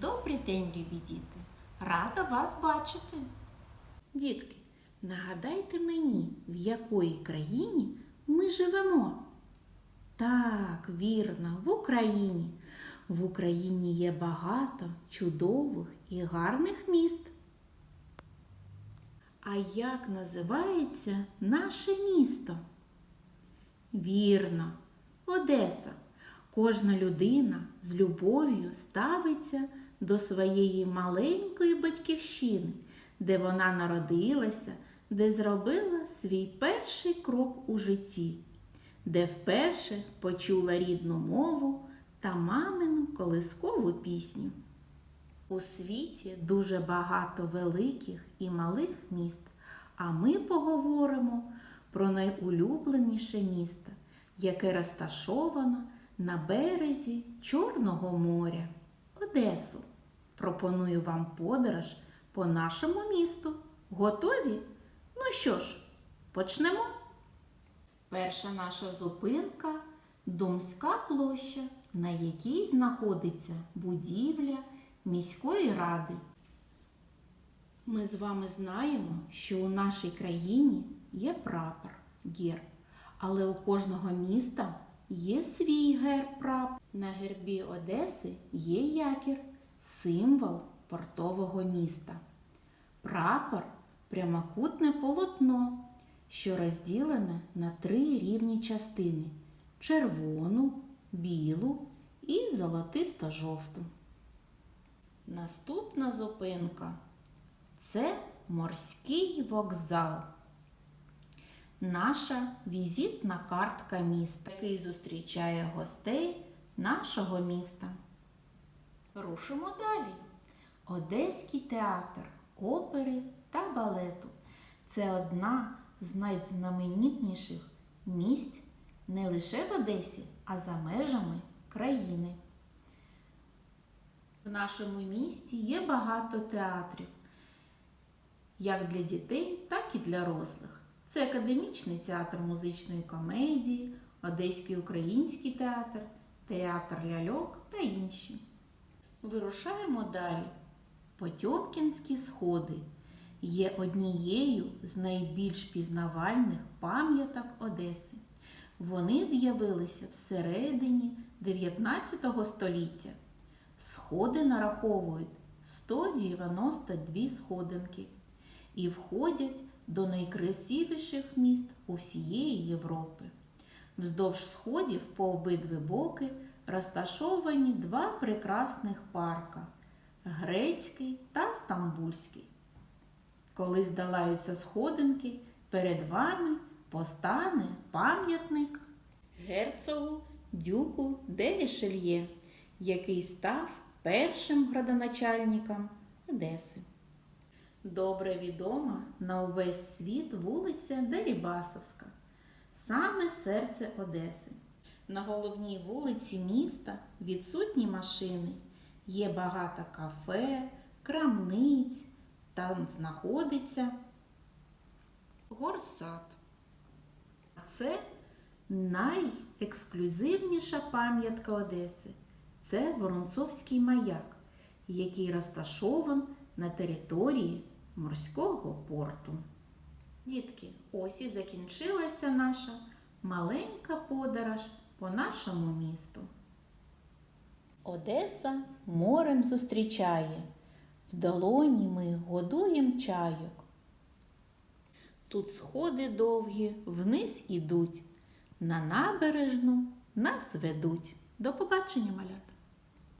Добрий день, любі діти! Рада вас бачити. Дітки, нагадайте мені, в якої країні ми живемо? Так, вірно, в Україні. В Україні є багато чудових і гарних міст. А як називається наше місто? Вірно, Одеса. Кожна людина з любов'ю ставиться до своєї маленької батьківщини, де вона народилася, де зробила свій перший крок у житті, де вперше почула рідну мову та мамину колискову пісню. У світі дуже багато великих і малих міст, а ми поговоримо про найулюбленіше місто, яке розташовано на березі Чорного моря, Одесу. Пропоную вам подорож по нашому місту. Готові? Ну що ж, почнемо. Перша наша зупинка Думська площа, на якій знаходиться будівля міської ради. Ми з вами знаємо, що у нашій країні є прапор, герб, але у кожного міста є свій герб прапор. На гербі Одеси є якір, символ портового міста. Прапор прямокутне полотно, що розділене на три рівні частини червону, білу і золотисто-жовту. Наступна зупинка це морський вокзал. Наша візитна картка міста, який зустрічає гостей нашого міста. Рушимо далі. Одеський театр опери та балету. Це одна з найзнаменітніших місць не лише в Одесі, а за межами країни. В нашому місті є багато театрів, як для дітей, так і для дорослих. Це академічний театр музичної комедії, Одеський український театр, театр ляльок та інші. Вирушаємо далі. Потьомкінські сходи є однією з найбільш пізнавальних пам'яток Одеси. Вони з'явилися всередині 19 століття. Сходи нараховують 192 сходинки і входять до найкрасивіших міст у всієї Європи. Вздовж сходів по обидві боки розташовані два прекрасних парка грецький та стамбульський. Коли здолаються сходинки, перед вами постане пам'ятник герцогу Дюку де Рішельє, який став першим градоначальником Одеси. Добре відома на увесь світ вулиця Дерібасовська, саме серце Одеси. На головній вулиці міста відсутні машини. Є багато кафе, крамниць, там знаходиться горсад. А це найексклюзивніша пам'ятка Одеси. Це Воронцовський маяк, який розташований на території морського порту. Дітки, ось і закінчилася наша маленька подорож по нашому місту. Одеса морем зустрічає, в долоні ми годуєм чайок. Тут сходи довгі вниз ідуть, на набережну нас ведуть. До побачення, малята!